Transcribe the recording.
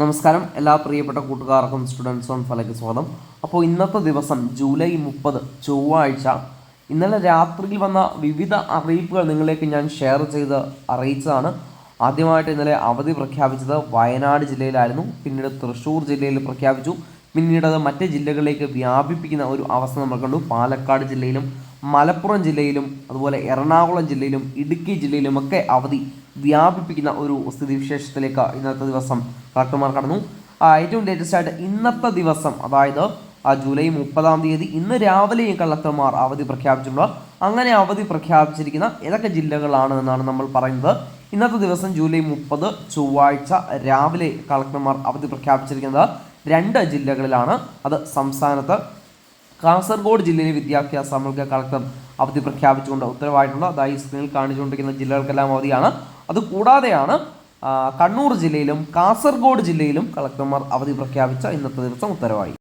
നമസ്കാരം. എല്ലാ പ്രിയപ്പെട്ട കൂട്ടുകാർക്കും സ്റ്റുഡൻസ് ഓൺ ഫലക്ക് സ്വാഗതം. അപ്പോൾ ഇന്നത്തെ ദിവസം ജൂലൈ മുപ്പത് ചൊവ്വാഴ്ച. ഇന്നലെ രാത്രിയിൽ വന്ന വിവിധ അറിയിപ്പുകൾ നിങ്ങളിലേക്ക് ഞാൻ ഷെയർ ചെയ്ത് അറിയിച്ചതാണ്. ആദ്യമായിട്ട് ഇന്നലെ അവധി പ്രഖ്യാപിച്ചത് വയനാട് ജില്ലയിലായിരുന്നു. പിന്നീട് തൃശ്ശൂർ ജില്ലയിൽ പ്രഖ്യാപിച്ചു. പിന്നീട് അത് മറ്റ് ജില്ലകളിലേക്ക് വ്യാപിപ്പിക്കുന്ന ഒരു അവസ്ഥ നമ്മൾ കണ്ടു. പാലക്കാട് ജില്ലയിലും മലപ്പുറം ജില്ലയിലും അതുപോലെ എറണാകുളം ജില്ലയിലും ഇടുക്കി ജില്ലയിലുമൊക്കെ അവധി വ്യാപിപ്പിക്കുന്ന ഒരു സ്ഥിതിവിശേഷത്തിലേക്ക് ഇന്നത്തെ ദിവസം കളക്ടർമാർ കടന്നു. ഏറ്റവും ലേറ്റസ്റ്റ് ആയിട്ട് ഇന്നത്തെ ദിവസം അതായത് ആ ജൂലൈ മുപ്പതാം തീയതി ഇന്ന് രാവിലെയും കളക്ടർമാർ അവധി പ്രഖ്യാപിച്ചിട്ടുണ്ട് അങ്ങനെ അവധി പ്രഖ്യാപിച്ചിരിക്കുന്ന ഏതൊക്കെ ജില്ലകളാണ് എന്നാണ് നമ്മൾ പറയുന്നത്. ഇന്നത്തെ ദിവസം ജൂലൈ മുപ്പത് ചൊവ്വാഴ്ച രാവിലെ കളക്ടർമാർ അവധി പ്രഖ്യാപിച്ചിരിക്കുന്നത് രണ്ട് ജില്ലകളിലാണ്. അത് സംസ്ഥാനത്ത് കാസർഗോഡ് ജില്ലയിലെ വിദ്യാഭ്യാസ നമ്മൾക്ക് കളക്ടർ അവധി പ്രഖ്യാപിച്ചുകൊണ്ട് ഉത്തരവായിട്ടുണ്ട്. അതായത് സ്ക്രീനിൽ കാണിച്ചുകൊണ്ടിരിക്കുന്ന ജില്ലകൾക്കെല്ലാം അവധിയാണ്. അതുകൂടാതെയാണ് കണ്ണൂർ ജില്ലയിലും കാസർഗോഡ് ജില്ലയിലും കളക്ടർമാർ അവധി പ്രഖ്യാപിച്ച ഇന്നത്തെ ദിവസം ഉത്തരവായി.